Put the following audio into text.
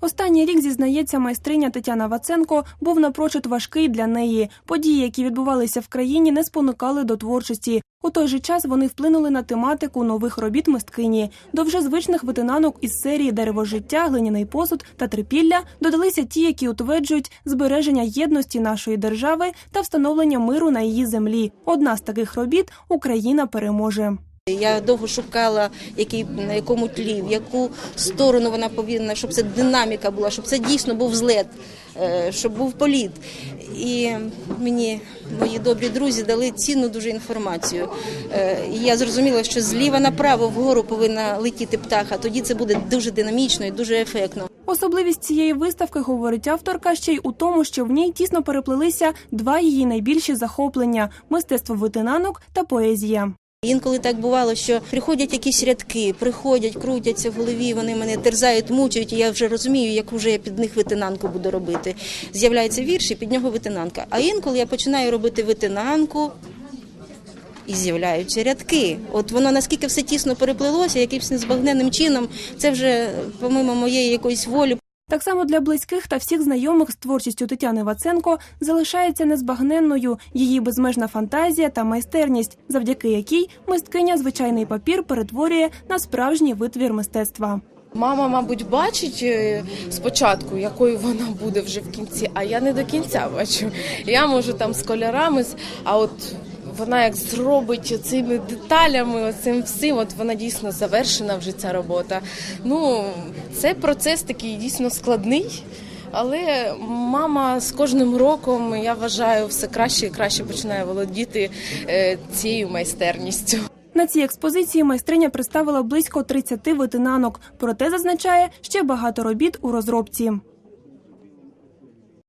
Останній рік зізнається майстриня Тетяна Ваценко був напрочуд важкий для неї. Події, які відбувалися в країні, не спонукали до творчості. У той же час вони вплинули на тематику нових робіт мисткині. До вже звичних витинанок із серії Дерево життя, глиняний посуд та трипілля додалися ті, які утверджують збереження єдності нашої держави та встановлення миру на її землі. Одна з таких робіт Україна переможе. Я довго шукала, який, на якому тлі, в яку сторону вона повинна, щоб це динаміка була, щоб це дійсно був злет, е, щоб був політ. І мені мої добрі друзі дали цінну дуже інформацію. Е, І я зрозуміла, що зліва направо вгору повинна летіти птаха. Тоді це буде дуже динамічно і дуже ефектно. Особливість цієї виставки, говорить авторка, ще й у тому, що в ній тісно переплелися два її найбільші захоплення мистецтво витинанок та поезія. Інколи так бувало, що приходять якісь рядки, приходять, крутяться в голові, вони мене терзають, мучають, і я вже розумію, яку вже я під них витинанку буду робити. З'являється вірш і під нього витинанка. А інколи я починаю робити витинанку. І з'являються рядки. От воно наскільки все тісно переплелося, якимось незбагненним чином, це вже помимо моєї якоїсь волі, Так само для близьких та всіх знайомих з творчістю Тетяни Ваценко залишається незбагненною її безмежна фантазія та майстерність, завдяки якій мисткиня звичайний папір перетворює на справжній витвір мистецтва. Мама, мабуть, бачить е, спочатку, якою вона буде вже в кінці, а я не до кінця бачу. Я можу там з кольорами, а от вона як зробить цими деталями, цим всім, от вона дійсно завершена вже ця робота. Ну, це процес такий дійсно складний. Але мама з кожним роком, я вважаю, все краще і краще починає володіти е, цією майстерністю. На цій експозиції майстриня представила близько 30 витинанок, проте зазначає ще багато робіт у розробці.